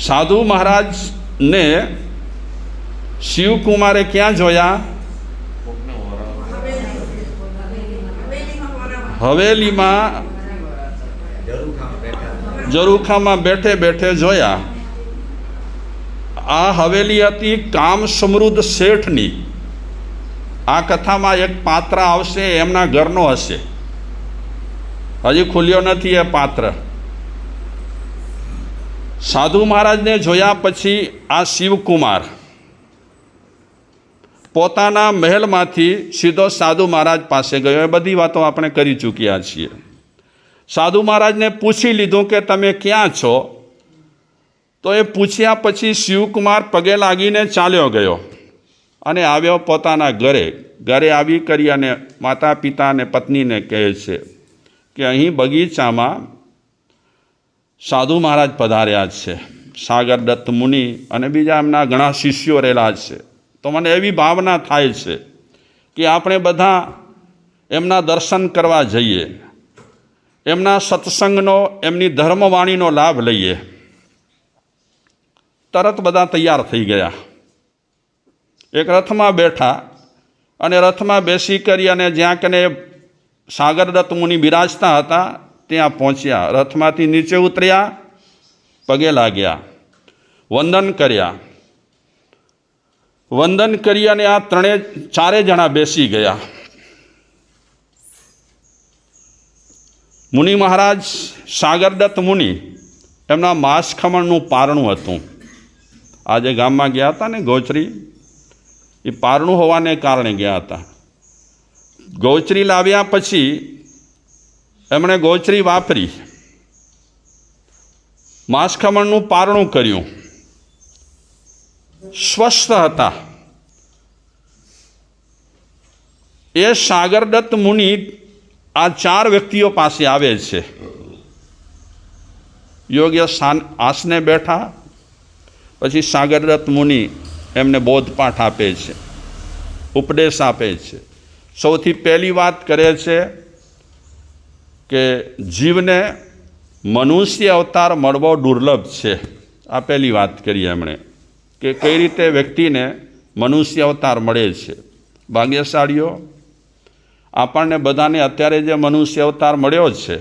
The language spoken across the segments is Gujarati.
સાધુ મહારાજને શિવકુમારે ક્યાં જોયા? હવેલીમાં જરૂખામાં બેઠે બેઠે જોયા. આ હવેલી હતી કામ સમૃદ્ધ શેઠની. આ કથામાં એક પાત્ર આવશે, એમના ઘરનો હશે. હજી ખુલ્યો નથી એ પાત્ર. સાધુ મહારાજને જોયા પછી આ શિવકુમાર પોતાના મહેલમાંથી સીધો સાધુ મહારાજ પાસે ગયો. એ બધી વાતો આપણે કરી ચૂક્યા છીએ. સાધુ મહારાજને પૂછી લીધું કે તમે ક્યાં છો? તો એ પૂછ્યા પછી શિવકુમાર પગે લાગીને ચાલ્યો ગયો અને આવ્યો પોતાના ઘરે. ઘરે આવી કરી અને માતા પિતા અને પત્નીને કહે છે કે અહીં બગીચામાં સાધુ મહારાજ પધાર્યા છે. સાગર દત્ત મુનિ અને બીજા એમના ઘણા શિષ્યો રહેલા છે. તો મને એવી ભાવના થાય છે કે આપણે બધા એમના દર્શન કરવા જઈએ. એમના સત્સંગનો, એમની ધર્મવાણીનો લાભ લઈએ. તરત બધા તૈયાર થઈ ગયા. એક રથમાં બેઠા અને રથમાં બેસી કરી અને જ્યાં કને સાગરદત્ત મુનિ બિરાજતા હતા ત્યાં પહોંચ્યા. રથમાંથી નીચે ઉતર્યા, પગે લાગ્યા. વંદન કર્યા. વંદન કરી અને આ ત્રણે ચારે જણા બેસી ગયા. મુનિ મહારાજ સાગરદત્ત મુનિ, એમના માંસ ખમણનું પારણું હતું. આજે ગામમાં ગયા હતા ને ગોચરી? એ પારણું હોવાને કારણે ગયા હતા. ગોચરી લાવ્યા પછી એમણે ગોચરી વાપરી. માસખમણનું પારણું કર્યું. સ્વસ્થ હતા. એ સાગરદત્ત મુનિ આ ચાર વ્યક્તિઓ પાસે આવે છે. યોગ્ય આસને બેઠા, પછી સાગરદત્ત મુનિ એમને બોધપાઠ આપે છે, ઉપદેશ આપે છે. સૌથી પહેલી વાત કરે છે કે જીવને મનુષ્ય અવતાર મળવો દુર્લભ છે. આ પહેલી વાત કરી એમણે કે કઈ રીતે વ્યક્તિને મનુષ્ય અવતાર મળે છે. ભાગ્યશાળીઓ, આપણને બધાને અત્યારે જે મનુષ્ય અવતાર મળ્યો છે,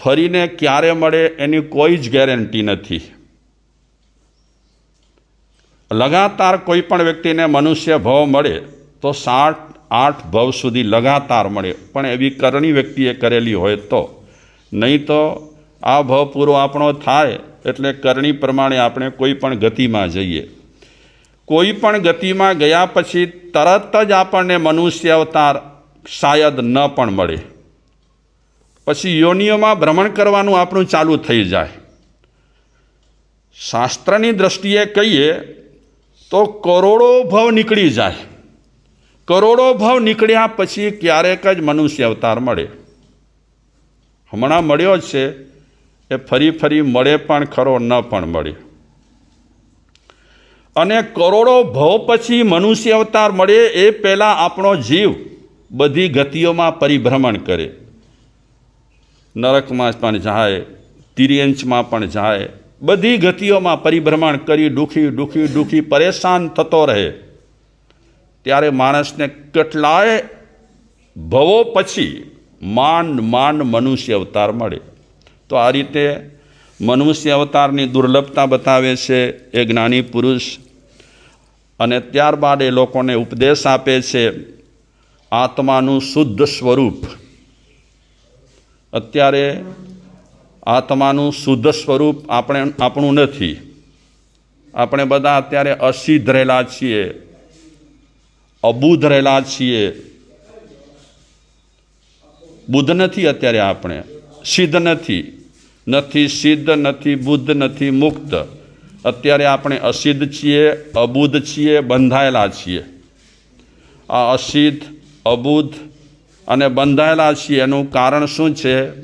ફરીને ક્યારે મળે એની કોઈ જ ગેરંટી નથી. લગાતાર કોઈ પણ વ્યક્તિને મનુષ્ય ભવ મળે તો સાત આઠ ભવ સુધી લગાતાર મળે. પણ એવી કરણી વ્યક્તિએ કરેલી હોય તો. નહીં તો આ ભવ પૂરો આપણો થાય એટલે કરણી પ્રમાણે આપણે કોઈ પણ ગતિમાં જઈએ. કોઈ પણ ગતિમાં ગયા પછી તરત જ આપણને મનુષ્ય અવતાર શાયદ ન પણ મળે. પછી યોનિઓમાં ભ્રમણ કરવાનું આપણું ચાલુ થઈ જાય. શાસ્ત્રની દ્રષ્ટિએ કહીએ તો કરોડો ભવ નીકળી જાય. કરોડો ભાવ નીકળ્યા પછી ક્યારેક જ મનુષ્ય અવતાર મળે. હમણાં મળ્યો જ છે એ ફરી ફરી મળે પણ ખરો, ન પણ મળે. અને કરોડો ભવ પછી મનુષ્ય અવતાર મળે એ પહેલાં આપણો જીવ બધી ગતિઓમાં પરિભ્રમણ કરે. નરકમાં પણ જાય, તિર્યંચમાં પણ જાય, બધી ગતિઓમાં પરિભ્રમણ કરી દુઃખી દુઃખી દુઃખી પરેશાન થતો રહે. ત્યારે માણસને કેટલાય ભવો પછી માંડ માંડ મનુષ્ય અવતાર મળે. તો આ રીતે મનુષ્ય અવતારની દુર્લભતા બતાવે છે એ જ્ઞાની પુરુષ. અને ત્યારબાદ એ લોકોને ઉપદેશ આપે છે, આત્માનું શુદ્ધ સ્વરૂપ. અત્યારે આત્માનું શુદ્ધ સ્વરૂપ આપણે, આપણું નથી. આપણે બધા અત્યારે અસિદ્ધ રહેલા છીએ. અબુધ રહેલા છીએ. બુદ્ધ નથી અત્યારે આપણે. સિદ્ધ નથી. નથી સિદ્ધ, નથી બુદ્ધ, નથી મુક્ત. અત્યારે આપણે અસિદ્ધ છીએ, અબુદ્ધ છીએ, બંધાયેલા છીએ. આ અસિદ્ધ, અબુદ્ધ અને બંધાયેલા છીએ એનું કારણ શું છે?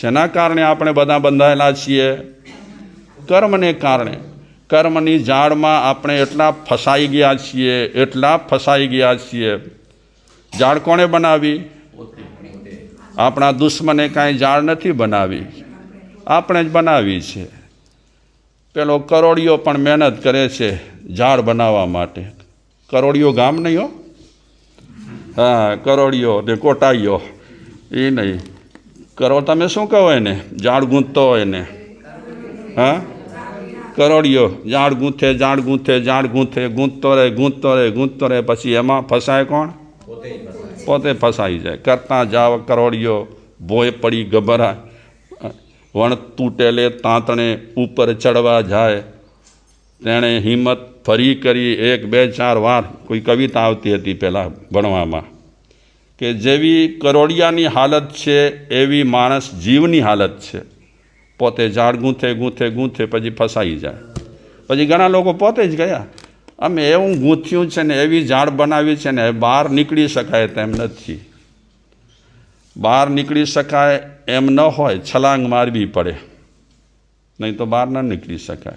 શેના કારણે આપણે બધા બંધાયેલા છીએ? કર્મને કારણે. કર્મની જાળમાં આપણે એટલા ફસાઈ ગયા છીએ, એટલા ફસાઈ ગયા છીએ. જાળ કોણે બનાવી? આપણા દુશ્મને કાંઈ જાળ નથી બનાવી. આપણે જ બનાવી છે. પેલો કરોડિયો પણ મહેનત કરે છે ઝાડ બનાવવા માટે. કરોડિયો ગામ નહીં હો? હા કરોડિયો ને કોટાઈયો એ નહીં. કરો તમે શું કહો એને? ઝાડ ગૂંથતો હોય ને હા? કરોડિયો ઝાડ ગૂંથે ઝાડ ગૂંથે ઝાડ ગૂંથે ગૂંથતો રહે ગૂંથતો રહે ગૂંથતો રહે પછી એમાં ફસાય કોણ? પોતે ફસાઈ જાય. કરતા જાવ કરોડિયો ભોય પડી ગભરાય. વણ તૂટેલે તાંતણે ઉપર ચડવા જાય. તેણે હિંમત ફરી કરી એક બે ચાર વાર. કોઈ કવિતા આવતી હતી પહેલાં ભણવામાં કે જેવી કરોડિયાની હાલત છે એવી માણસ જીવની હાલત છે. પોતે ઝાડ ગૂંથે ગૂંથે ગૂંથે પછી ફસાઈ જાય. પછી ઘણા લોકો પોતે જ ગયા. અમે એવું ગૂંથ્યું છે ને એવી ઝાડ બનાવી છે ને બહાર નીકળી શકાય તેમ નથી. બહાર નીકળી શકાય એમ ન હોય, છલાંગ મારવી પડે. નહીં તો બહાર ન નીકળી શકાય.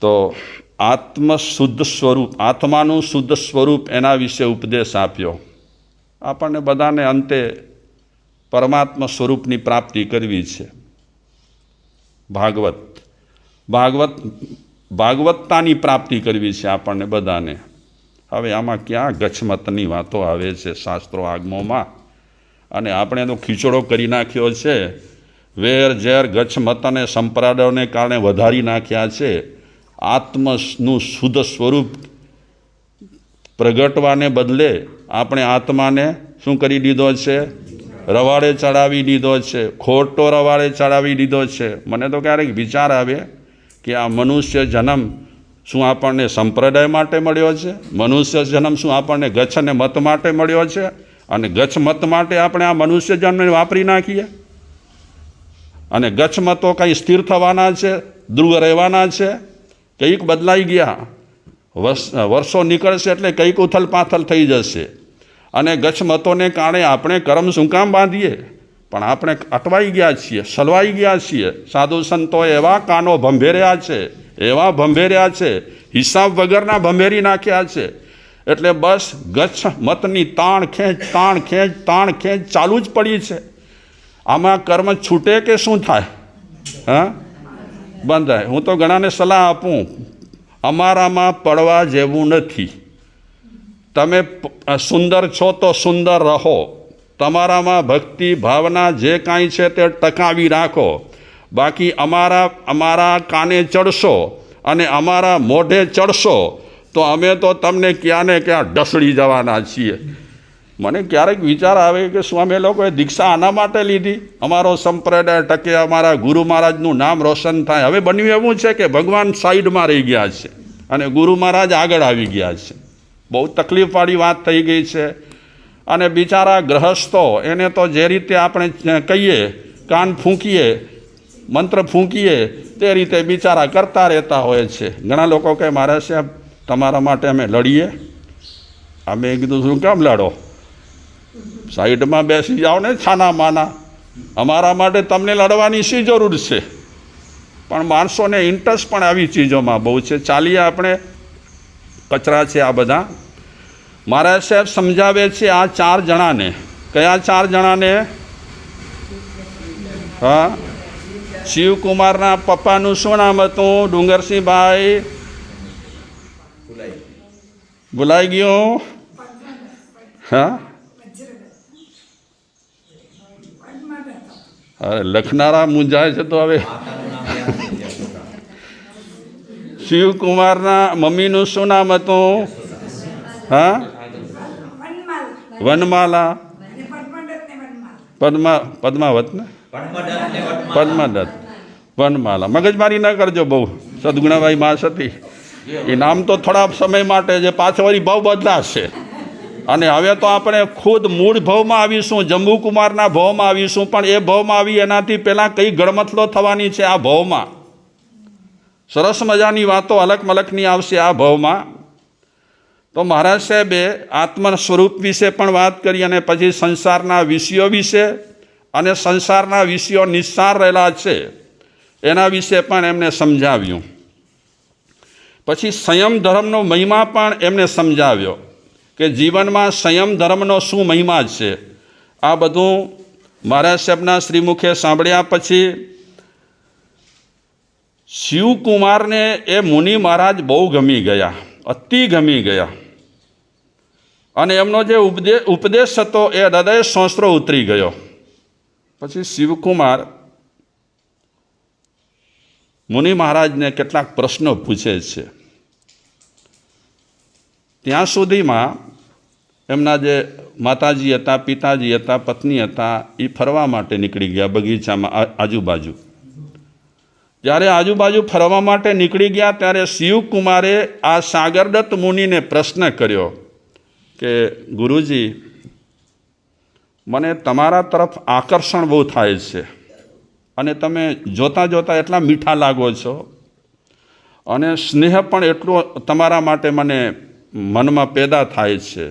તો આત્મ શુદ્ધ સ્વરૂપ, આત્માનું શુદ્ધ સ્વરૂપ એના વિશે ઉપદેશ આપ્યો. આપણને બધાને અંતે પરમાત્મા સ્વરૂપની પ્રાપ્તિ કરવી છે. ભાગવત. ભાગવત, ભાગવતતાની પ્રાપ્તિ કરવી છે આપણને બધાને. હવે આમાં ક્યાં ગચ્છમતની વાતો આવે છે શાસ્ત્રો આગમોમાં? અને આપણે એનો ખીચડો કરી નાખ્યો છે. વેર, ઝેર ગચ્છમત અને સંપ્રદાયોને કારણે વધારી નાખ્યા છે. આત્મનું શુદ્ધ સ્વરૂપ પ્રગટવાને બદલે આપણે આત્માને શું કરી દીધો છે? રવાડે ચડાવી દીધો છે. ખોટો રવાડે ચડાવી દીધો છે. મને તો ક્યારેક વિચાર આવે કે આ મનુષ્ય જન્મ શું આપણને સંપ્રદાય માટે મળ્યો છે? મનુષ્ય જન્મ શું આપણને ગચ્છ અને મત માટે મળ્યો છે? અને ગચ્છ મત માટે આપણે આ મનુષ્ય જન્મને વાપરી નાખીએ? અને ગચ્છ મતો કંઈ સ્થિર થવાના છે? ધ્રુવ રહેવાના છે? કંઈક બદલાઈ ગયા. વર્ષ નીકળશે એટલે કંઈક ઉથલ પાથલ થઈ જશે. અને ગચ્છમતોને કારણે આપણે કરમ શું કામ બાંધીએ? પણ આપણે અટવાઈ ગયા છીએ, સલવાઈ ગયા છીએ. સાધુ સંતો એવા કાનો ભંભેર્યા છે, એવા ભંભેર્યા છે, હિસાબ વગરના ભંભેરી નાખ્યા છે. એટલે બસ ગચ્છ મતની તાણ ખેંચ તાણ ખેંચ તાણ ખેંચ ચાલુ જ પડી છે. આમાં કર્મ છૂટે કે શું થાય? હા? બંધાય હું તો ઘણાને સલાહ આપું. અમારામાં પડવા જેવું નથી. તમે સુંદર છો તો સુંદર રહો. તમારામાં ભક્તિ, ભાવના જે કાંઈ છે તે ટકાવી રાખો. બાકી અમારા અમારા કાને ચડશો અને અમારા મોઢે ચડશો તો અમે તો તમને ક્યાં ને ક્યાં ઢસડી જવાના છીએ. મને ક્યારેક વિચાર આવે કે શું અમે લોકોએ દીક્ષા આના માટે લીધી? અમારો સંપ્રદાય ટકે, અમારા ગુરુ મહારાજનું નામ રોશન થાય. હવે બન્યું એવું છે કે ભગવાન સાઈડમાં રહી ગયા છે અને ગુરુ મહારાજ આગળ આવી ગયા છે. બહુ તકલીફવાળી વાત થઈ ગઈ છે. અને બિચારા ગ્રહસ્થો એને તો જે રીતે આપણે કહીએ, કાન ફૂંકીએ, મંત્ર ફૂંકીએ, તે રીતે બિચારા કરતા રહેતા હોય છે. ઘણા લોકો કહે, મારા સાહેબ, તમારા માટે અમે લડીએ. અમે કીધું, શું કામ લડો? સાઈડમાં બેસી જાઓ ને છાના માના અમારા માટે તમને લડવાની શી જરૂર છે? પણ માણસોને ઇન્ટરેસ્ટ પણ આવી ચીજોમાં બહુ છે. ચાલીએ આપણે કચરા છે આ બધા. મહારાજ સાહેબ સમજાવે છે આ ચાર જણાને. કયા ચાર જણાને? હા? શિવકુમારના પપ્પાનું શું નામ હતું? ડુંગરસિંહભાઈ. ભૂલાઈ ગયું. હા? અરે લખનારા મૂંઝાય છે તો હવે. શિવકુમારના મમ્મીનું શું નામ હતું? હા? વનમાલા. પદ્મા, પદ્માવત ને? પદ્માદત્ત. વનમાલા. મગજમારી ન કરજો બહુ. સદગુણાભાઈ માં સતી. એ નામ તો થોડા સમય માટે જે પાછળ ભાવ બદલાશે. અને હવે તો આપણે ખુદ મૂળ ભાવમાં આવીશું, જંબુકુમારના ભાવમાં આવીશું, પણ એ ભાવમાં આવી એનાથી પહેલાં કઈ ગળમથલો થવાની છે આ ભાવમાં? સરસ મજાની વાતો અલગ મલકની આવશે આ ભાવમાં. તો મહારાજ સાહેબે આત્મ સ્વરૂપ વિશે પણ વાત કરી અને પછી સંસારના વિષયો વિશે અને સંસારના વિષયો નિસ્સાર રહેલા છે એના વિશે પણ એમને સમજાવ્યું. પછી સંયમ ધર્મનો મહિમા પણ એમને સમજાવ્યો કે જીવનમાં સંયમ ધર્મનો શું મહિમા છે. આ બધું મહારાજ સાહેબના શ્રીમુખે સાંભળ્યા પછી શિવકુમારને એ મુનિ મહારાજ બહુ ગમી ગયા, અતિ ગમી ગયા. અને એમનો જે ઉપદેશ ઉપદેશ હતો એ હૃદય સંસ્ત્રો ઉતરી ગયો. પછી શિવકુમાર મુનિ મહારાજને કેટલાક પ્રશ્નો પૂછે છે. ત્યાં સુધીમાં એમના જે માતાજી હતા, પિતાજી હતા, પત્ની હતા એ ફરવા માટે નીકળી ગયા બગીચામાં આજુબાજુ. જ્યારે આજુબાજુ ફરવા માટે નીકળી ગયા, ત્યારે શિવકુમારે આ સાગરદત્ત મુનિને પ્રશ્ન કર્યો કે, ગુરુજી, મને તમારા તરફ આકર્ષણ બહુ થાય છે અને તમે જોતાં જોતાં એટલા મીઠા લાગો છો અને સ્નેહ પણ એટલો તમારા માટે મને મનમાં પેદા થાય છે.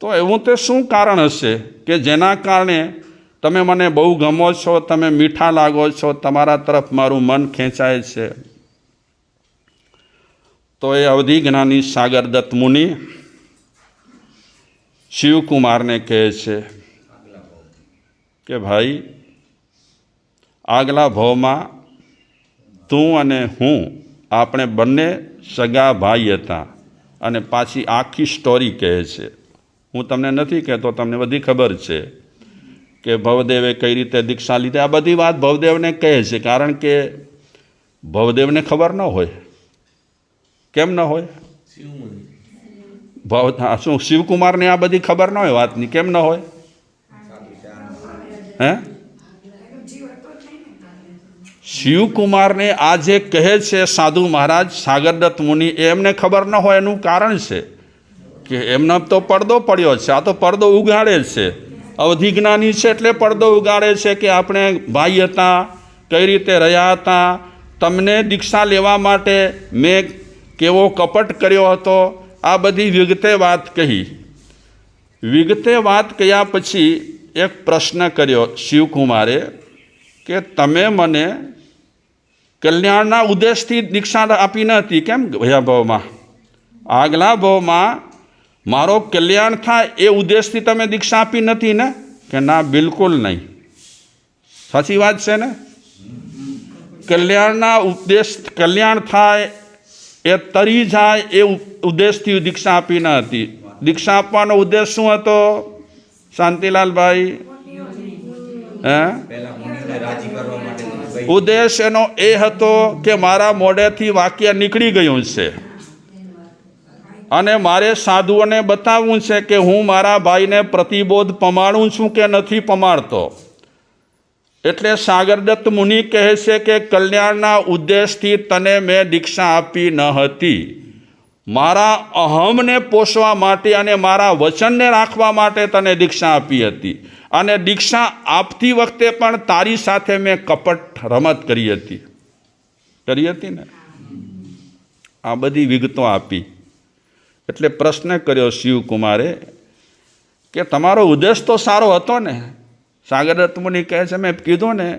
તો એવું તે શું કારણ હશે કે જેના કારણે તમે મને બહુ ગમો છો, તમે મીઠા લાગો છો, તમારા તરફ મારું મન ખેંચાય છે. તો એ અવધિ જ્ઞાની સાગરદત્ત મુનિ શિવકુમારને કહે છે કે ભાઈ, આગલા ભાવમાં તું અને હું, આપણે બંને સગા ભાઈ હતા અને પાછી આખી સ્ટોરી કહે છે. હું તમને નથી કહેતો, તમને બધી ખબર છે. કે ભવદેવે કઈ રીતે દીક્ષા લીધી? આ બધી વાત ભવદેવને કહે છે, કારણ કે ભવદેવને ખબર ન હોય. કેમ ન હોય? ભવ શું, શિવકુમારને આ બધી ખબર ન હોય વાતની? કેમ ન હોય? હે? શિવકુમારને આ જે કહે છે સાધુ મહારાજ સાગરદત્ત મુનિ એમને ખબર ન હોય એનું કારણ છે કે એમનો તો પડદો પડ્યો છે, આ તો પડદો ઉગાડે છે. અવધિજ્ઞાની છે એટલે પડદો ઉગાડે છે કે આપણે ભાઈ હતા, કઈ રીતે રહ્યા હતા, તમને દીક્ષા લેવા માટે મેં કેવો કપટ કર્યો હતો, આ બધી વિગતે વાત કહી. વિગતે વાત કહ્યા પછી એક પ્રશ્ન કર્યો શિવકુમારે કે તમે મને કલ્યાણના ઉદ્દેશથી દીક્ષા આપી ન હતી, કેમ ભયા ભાવમાં આગલા ભાવમાં મારો કલ્યાણ થાય એ ઉદ્દેશથી તમે દીક્ષા આપી નથી ને? કે ના, બિલકુલ નહીં. સાચી વાત છે ને? કલ્યાણના ઉપદેશ કલ્યાણ થાય એ તરી જાય એ ઉદ્દેશથી દીક્ષા આપી ન હતી. દીક્ષા આપવાનો ઉદ્દેશ શું હતો? શાંતિલાલભાઈ? હે? ઉદ્દેશ એનો એ હતો કે મારા મોઢેથી વાક્ય નીકળી ગયું છે. અને મારે સાધુઓને બતાવવું છે કે હું મારા ભાઈને પ્રતિબોધ પમાડું છું કે નથી પમાડતો? એટલે સાગરદત્ત મુનિ કહે છે કે કલ્યાણના ઉદ્દેશથી તને મેં દીક્ષા આપી ન હતી. મારા અહમને પોષવા માટે અને મારા વચનને રાખવા માટે તને દીક્ષા આપી હતી. અને દીક્ષા આપતી વખતે પણ તારી સાથે મેં કપટ રમત કરી હતી. કરી હતી ને? આ બધી વિગતો આપી. એટલે પ્રશ્ન કર્યો શિવકુમારે કે તમારો ઉદ્દેશ તો સારો હતો ને? સાગરદત્ત મુનિ કહે છે, મેં કીધું ને,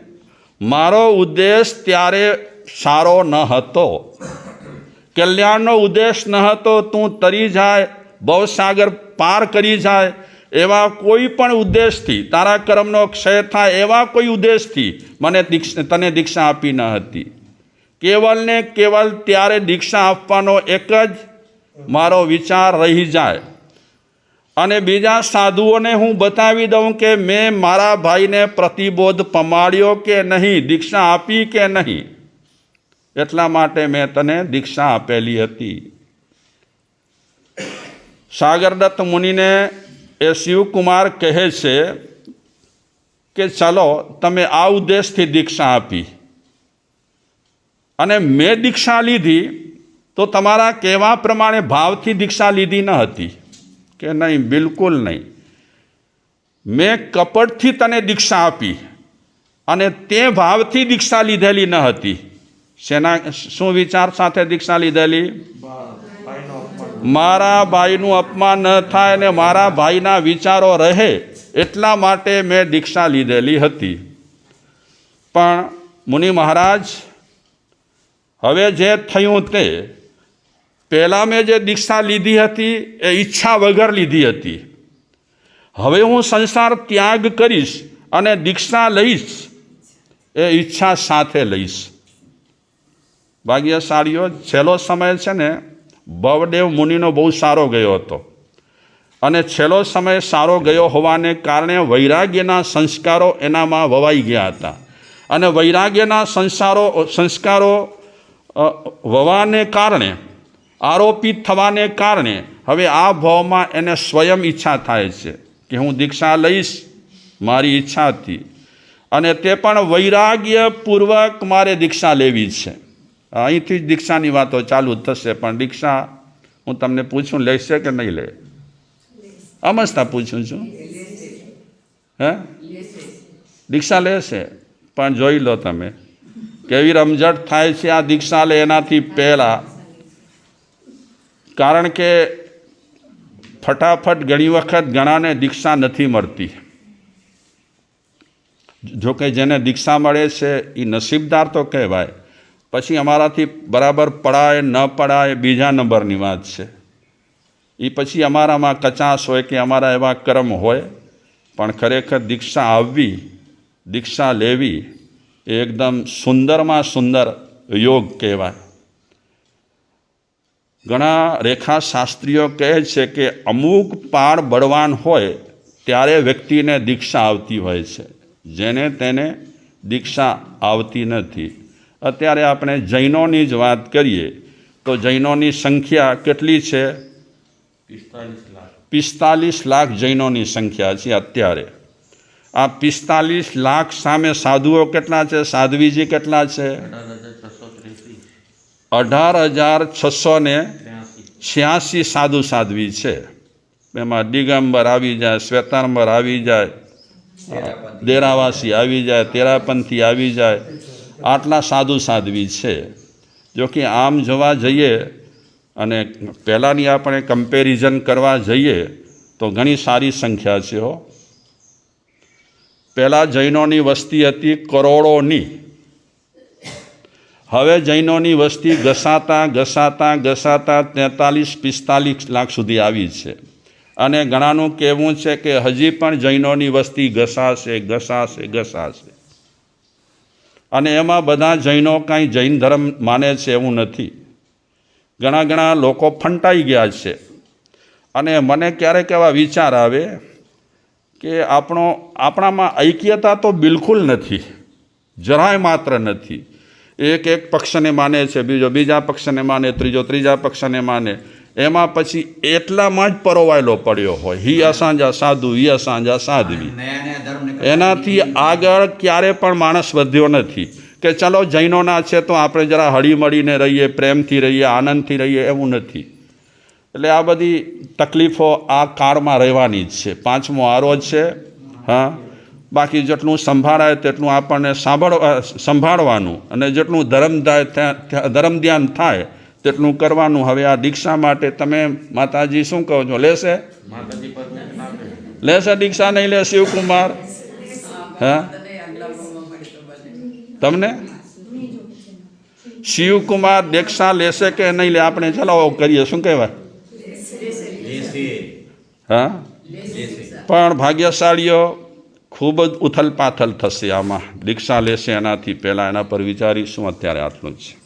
મારો ઉદ્દેશ ત્યારે સારો ન હતો. કલ્યાણનો ઉદ્દેશ ન હતો, તું તરી જાય, ભવસાગર પાર કરી જાય, એવા કોઈ પણ ઉદ્દેશથી, તારા કર્મનો ક્ષય થાય એવા કોઈ ઉદ્દેશથી મને દીક્ષા, તને દીક્ષા આપી ન હતી. કેવલ ને કેવલ ત્યારે દીક્ષા આપવાનો એક જ મારો વિચાર રહી જાય. અને બીજા સાધુઓને હું બતાવી દઉં કે મેં મારા ભાઈને પ્રતિબોધ પમાડ્યો કે નહીં, દીક્ષા આપી કે નહીં? એટલા માટે મેં તને દીક્ષા આપેલી હતી. સાગરદત્ત મુનિને એ શિવકુમાર કહે છે કે, ચાલો, તમે આ ઉદ્દેશથી દીક્ષા આપી. અને મેં દીક્ષા લીધી તો તમારા કહેવા પ્રમાણે ભાવથી દીક્ષા લીધી ન હતી. કે નહીં, બિલકુલ નહીં. મેં કપટથી તને દીક્ષા આપી અને તે ભાવથી દીક્ષા લીધેલી ન હતી. શેના શું વિચાર સાથે દીક્ષા લીધેલી? મારા ભાઈનું અપમાન ન થાય અને મારા ભાઈના વિચારો રહે એટલા માટે મેં દીક્ષા લીધેલી હતી. પણ મુનિ મહારાજ, હવે જે થયું તે પહેલાં મેં જે દીક્ષા લીધી હતી એ ઈચ્છા વગર લીધી હતી. હવે હું સંસાર ત્યાગ કરીશ અને દીક્ષા લઈશ, એ ઈચ્છા સાથે લઈશ. ભાગ્યશાળીઓ, છેલ્લો સમય છે ને ભવદેવ મુનિનો બહુ સારો ગયો હતો. અને છેલ્લો સમય સારો ગયો હોવાને કારણે વૈરાગ્યના સંસ્કારો એનામાં વવાઈ ગયા હતા. અને વૈરાગ્યના સંસારો, સંસ્કારો વવાને કારણે આરોપિત થવાને કારણે હવે આ ભાવમાં એને સ્વયં ઈચ્છા થાય છે કે હું દીક્ષા લઈશ, મારી ઈચ્છાથી અને તે પણ વૈરાગ્યપૂર્વક મારે દીક્ષા લેવી છે. અહીંથી જ દીક્ષાની વાતો ચાલુ થશે, પણ દીક્ષા હું તમને પૂછું, લેશે કે નહીં લે? અમસ્તા પૂછું છું. હે? દીક્ષા લેશે. પણ જોઈ લો તમે, કેવી રમઝટ થાય છે આ દીક્ષા લે એનાથી પહેલાં. કારણ કે ફટાફટ ઘણી વખત ઘણાને દીક્ષા નથી મળતી. જો કે જેને દીક્ષા મળે છે એ નસીબદાર તો કહેવાય. પછી અમારાથી બરાબર પડાય, ન પડાય, બીજા નંબરની વાત છે. એ પછી અમારામાં કચાશ હોય કે અમારા એવા કર્મ હોય, પણ ખરેખર દીક્ષા આવવી, દીક્ષા લેવી એ એકદમ સુંદરમાં સુંદર યોગ કહેવાય. ઘણા રેખાશાસ્ત્રીઓ કહે છે કે અમુક પાળ બળવાન હોય ત્યારે વ્યક્તિને દીક્ષા આવતી હોય છે. જેને તેને દીક્ષા આવતી નથી. અત્યારે આપણે જૈનોની જ વાત કરીએ તો જૈનોની સંખ્યા કેટલી છે? પિસ્તાલીસ લાખ. જૈનોની સંખ્યા છે અત્યારે. આ પિસ્તાલીસ લાખ સામે સાધુઓ કેટલા છે? સાધ્વીજી કેટલા છે? અઢાર હજાર છસો ને છ્યાસી સાધુ સાધ્વી છે. એમાં દિગંબર આવી જાય, શ્વેતાંબર આવી જાય, દેરાવાસી આવી જાય, તેરાપંથી આવી જાય, આટલા સાધુ સાધ્વી છે. જો કે આમ જોવા જઈએ અને પહેલાંની આપણે કમ્પેરિઝન કરવા જઈએ તો ઘણી સારી સંખ્યા છે હો. પહેલાં જૈનોની વસ્તી હતી કરોડોની. હવે જૈનોની વસ્તી ઘસાતા ઘસાતા ઘસાતા તેતાલીસ, પિસ્તાલીસ લાખ સુધી આવી છે. અને ઘણાનું કહેવું છે કે હજી પણ જૈનોની વસ્તી ઘસાશે ઘસાશે ઘસાશે અને એમાં બધા જૈનો કાંઈ જૈન ધર્મ માને છે એવું નથી. ઘણા ઘણા લોકો ફંટાઈ ગયા છે. અને મને ક્યારેક એવા વિચાર આવે કે આપણો, આપણામાં ઐક્યતા તો બિલકુલ નથી. જરાય માત્ર નથી. એક એક પક્ષને માને છે બીજો બીજા પક્ષને માને ત્રીજો ત્રીજા પક્ષને માને. એમાં પછી એટલામાં જ પરોવાયેલો પડ્યો હોય. હી અસાંજા સાધુ હી અસાંજા સાધવી. એનાથી આગળ ક્યારે પણ માણસ વધ્યો નથી. કે ચલો જૈનોના છે તો આપણે જરા હળીમળીને રહીએ પ્રેમથી રહીએ આનંદથી રહીએ એવું નથી. એટલે આ બધી તકલીફો આ કાળમાં રહેવાની જ છે. પાંચમો આરો જ છે. હા? બાકી જેટલું સંભાળાય તેટલું આપણને સાંભળવા સંભાળવાનું. અને જેટલું ધર્મ થાય ત્યાં- ત્યાં ધર્મ ધ્યાન થાય તેટલું કરવાનું. હવે આ દીક્ષા માટે તમે માતાજી શું કહો છો? લેશે? લેશે દીક્ષા? નહીં લે શિવકુમાર? હા? તમને? શિવકુમાર દીક્ષા લેશે કે નહીં લે? આપણે ચલાવો કરીએ. શું કહેવાય? હા? પણ ભાગ્યશાળીઓ ખૂબ જ ઉથલપાથલ થશે આમાં. દીક્ષા લેશે એનાથી પહેલાં એના પર વિચારીશું, અત્યારે આટલું જ. છે